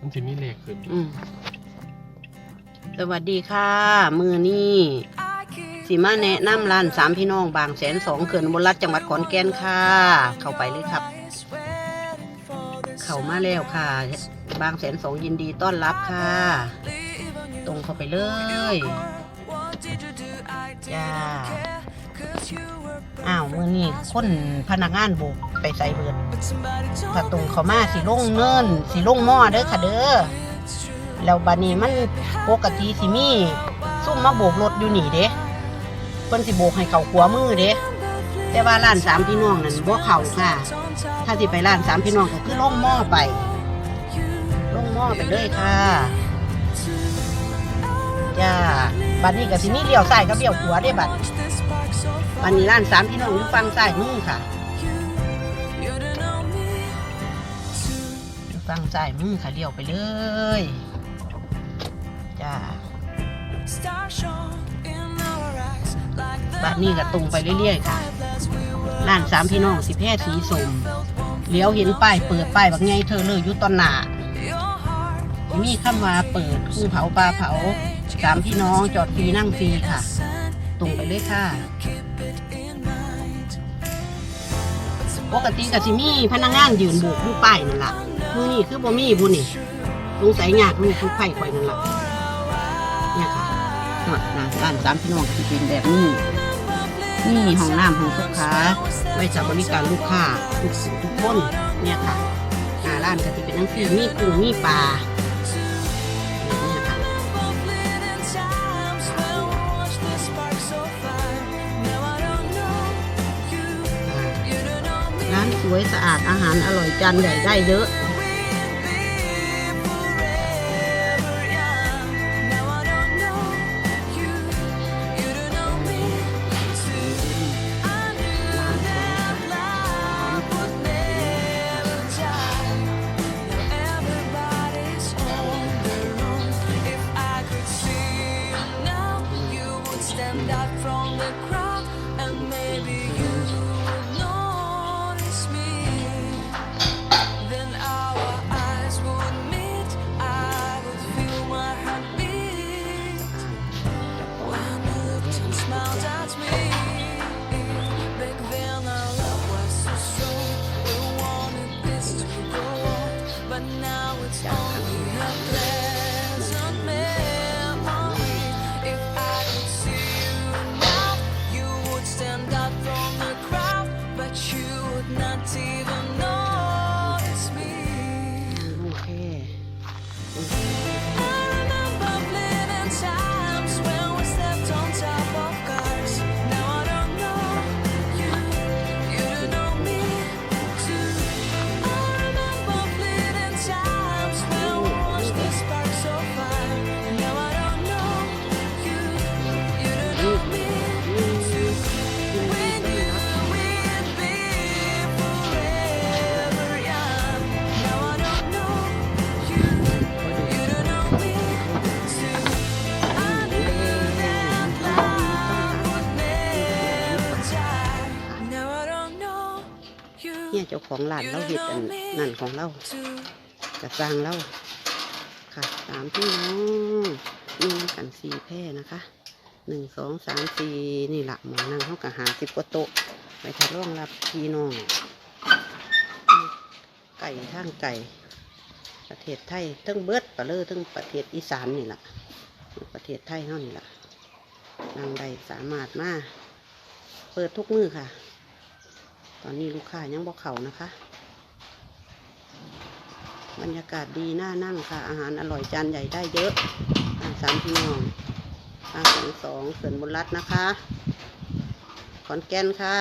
มันจะมีเลขขึ้นอืมสวัสดีค่ะ มือนี่สิมาแนะนำร้านสามพี่น้องบางแสนสองเขื่อนบนรัฐจังหวัดขอนแก่นค่ะ เข้าไปเลยครับ เข้ามาแล้วค่ะ บางแสนสองยินดีต้อนรับค่ะ ตรงเข้าไปเลย จ้า อ้าวมือนี่คนพนักงานบุกไปใส่เบิดถ้าตรงเขามาสิลงเนินสิลงหม้อเด้อค่ะเด้อแล้วบัดนี้มันปกติสิมีซุ่มมาโบกรถอยู่นี่เด้เพิ่นสิโบกให้เขาขวามือเด้แต่ว่าร้านสามพี่น้องนั่นบ่เข้าค่ะ ถ้าสิไปร้านสามพี่น้องก็คือลงหม้อไปลงหม้อไปเลยค่ะจ้าบัดนี้ก็สิมีเลี้ยวซ้ายกับเลี้ยวขวาได้บัด บัดนี้ร้านสามพี่น้องอยู่ฝั่งซ้ายมือค่ะอยู่ฝั่งซ้ายมือค่ะเลี้ยวไปเลยจ้าบ้านนี้ก็ตรงไปเรื่อยๆค่ะร้านสามพี่น้องสิแพทย์สีสมเลี้ยวเห็นป้ายเปิดป้ายแบบไงเธอเลยอยู่ตอนหนามีคำว่าเปิดคู่เผาปลาเผาสามพี่น้องจอดฟรีนั่งฟรีค่ะ ตรงไปเลยค่ะ ปกติก็สิมีพนักงานยืนโบกอยู่ป้ายนั่นล่ะมือนี่คือบ่มีบุนี่สงสัยยากลูกทุกไข่ข่อยนั่นล่ะเนี่ยค่ะหอดร้านร้านสามพี่น้องก็สิเป็นแบบนี้นี่ห้องน้ำห้องสุขาไว้จับบริการลูกค้าทุกสิ่งทุกคนเนี่ยค่ะหน้าร้านก็สิเป็นทั้งฟรีมีกุ้งมีปลา วยสะอาดอาหารอร่อยจานใหญ่ได้เยอะ would not even notice เนี่ย you เจ้าของร้านเราเห็ดอันนั่นของเรา too. จะสร้างเราค่ะสามพี่น้องมีกันสี่แพร่นะคะหนึ่งสองสามสี่นี่ละหมอนั่งเขากับหาสิบกว่าโต๊ะไปทดลองรับพี่น้องไก่ทางไก่ประเทศไทยทั้งเบิดปะเลอทั้งประเทศอีสานนี่แหละประเทศไทยเท่านี่แหละนางใดสามารถมาเปิดทุกมือค่ะ ตอนนี้ลูกค้ายังบอกเขานะคะ บรรยากาศดีน่านั่งค่ะ อาหารอร่อยจานใหญ่ได้เยอะอาสามพี่น้องทางสองสองเขื่อนบุรัตนะคะ ขอนแก่นค่ะ